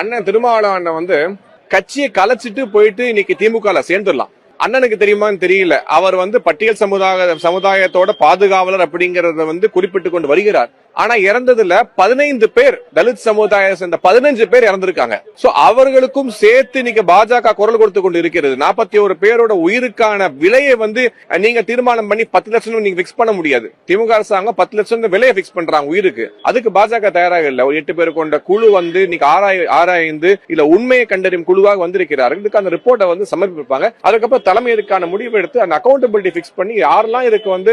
அண்ணன் திருமாவளவன் வந்து கட்சியை கலைச்சிட்டு போயிட்டு இன்னைக்கு திமுக சேர்ந்துடலாம். அண்ணனுக்கு தெரியுமான்னு தெரியல. அவர் வந்து பட்டியல் சமுதாய சமுதாயத்தோட பாதுகாவலர் அப்படிங்கறத வந்து குறிப்பிட்டு கொண்டு வருகிறார். ஆனா இறந்ததுல பதினைந்து பேர் தலித் சமுதாய சேர்ந்த பதினஞ்சு பேர் இறந்திருக்காங்க. சோ அவர்களுக்கும் சேர்த்து நீங்க பாஜக குரல் கொடுத்து கொண்டு இருக்கிறது. நாற்பத்தி ஒரு பேரோட உயிருக்கான விலையை வந்து நீங்க தீர்மானம் பண்ணி பத்து லட்சம் நீங்க பிக்ஸ் பண்ண முடியாது. திமுக அரசாங்கம் பத்து லட்சம் விலையை பிக்ஸ் பண்றாங்க உயிருக்கு. அதுக்கு பாஜக தயாராக இல்ல. ஒரு எட்டு பேர் கொண்ட குழு வந்து இன்னைக்கு ஆராய் ஆராய்ந்து இல்ல உண்மையை கண்டறியும் குழுவாக வந்திருக்கிறார்கள். இதுக்கு அந்த ரிப்போர்ட்டை வந்து சமர்ப்பிப்பாங்க. அதுக்கப்புறம் தலைமை இதுக்கான முடிவு எடுத்து அந்த அக்கௌண்டபிலிட்டி பிக்ஸ் பண்ணி யாரெல்லாம் இதுக்கு வந்து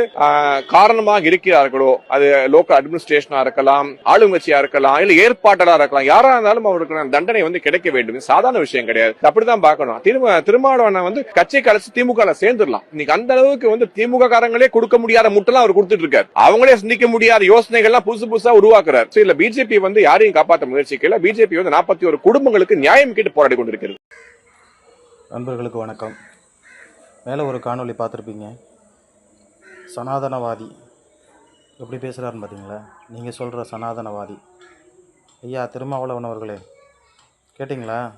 காரணமாக இருக்கிறார்களோ அது லோக்கல் அட்மினிஸ்ட்ரேஷனா இருக்கலாம் ஆளுங்கட்சியா இருக்கலாம் இல்ல ஏற்பாட்டலா இருக்கலாம் யாரா இருந்தாலும் அவருக்கு தண்டனை வந்து கிடைக்க வேண்டும். சாதாரண விஷயம் கிடையாது. அப்படிதான் பார்க்கணும். திரும்ப திருமாவளவனை வந்து கட்சி கலைச்சு திமுக சேர்ந்துடலாம். இன்னைக்கு அந்த அளவுக்கு வந்து திமுக காரங்களே கொடுக்க முடியாத முட்டெல்லாம் அவர் கொடுத்துட்டு இருக்காரு. அவங்களே சிந்திக்க முடியாத யோசனைகள்லாம் புதுசு புதுசா உருவாக்குறாரு. இல்ல பிஜேபி வந்து யாரையும் காப்பாற்ற முயற்சிக்கல. பிஜேபி வந்து நாற்பத்தி ஒரு குடும்பங்களுக்கு நியாயம் கேட்டு போராடி கொண்டிருக்கிறது. நண்பர்களுக்கு வணக்கம். மேலே ஒரு காணொளி பார்த்துருப்பீங்க. சனாதனவாதி. எப்படி பேசுகிறாருன்னு பார்த்தீங்களா நீங்கள் சொல்கிற சனாதனவாதி. ஐயா திருமாவளவன் அவர்களே கேட்டிங்களா?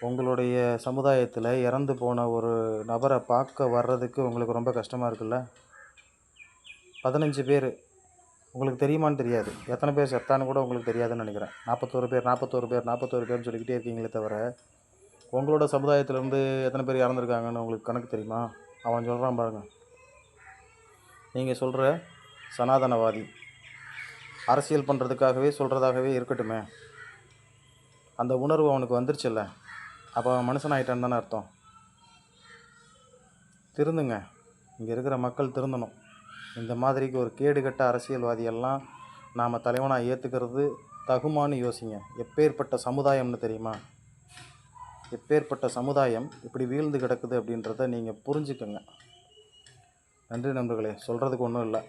உங்களுடைய சமுதாயத்தில் இறந்து போன ஒரு நபரை பார்க்க வர்றதுக்கு உங்களுக்கு ரொம்ப கஷ்டமாக இருக்குல்ல? பதினஞ்சு பேர். உங்களுக்கு தெரியுமான்னு தெரியாது. எத்தனை பேர் செத்தான்னு கூட உங்களுக்கு தெரியாதுன்னு நினைக்கிறேன். நாற்பத்தோரு பேர் நாற்பத்தோரு பேர் நாற்பத்தோரு பேர்னு சொல்லிக்கிட்டே இருக்கீங்களே தவிர உங்களோட சமுதாயத்திலேருந்து எத்தனை பேர் இறந்துருக்காங்கன்னு உங்களுக்கு கணக்கு தெரியுமா? அவன் சொல்கிறான் பாருங்கள் நீங்கள் சொல்கிற சனாதனவாதி அரசியல் பண்ணுறதுக்காகவே சொல்கிறதாகவே இருக்கட்டுமே. அந்த உணர்வு அவனுக்கு வந்துருச்சுல்ல. அப்போ அவன் மனுஷன் தானே அர்த்தம். திருந்துங்க. இங்கே இருக்கிற மக்கள் திருந்தணும். இந்த மாதிரிக்கு ஒரு கேடுகட்ட அரசியல்வாதியெல்லாம் நாம் தலைவனாக ஏற்றுக்கிறது தகுமான்னு யோசிங்க. எப்பேற்பட்ட சமுதாயம்னு தெரியுமா? எப்பேற்பட்ட சமுதாயம் இப்படி வீழ்ந்து கிடக்குது அப்படின்றத நீங்கள் புரிஞ்சுக்கங்க. நன்றி நண்பர்களே. சொல்கிறதுக்கு ஒன்றும் இல்லை.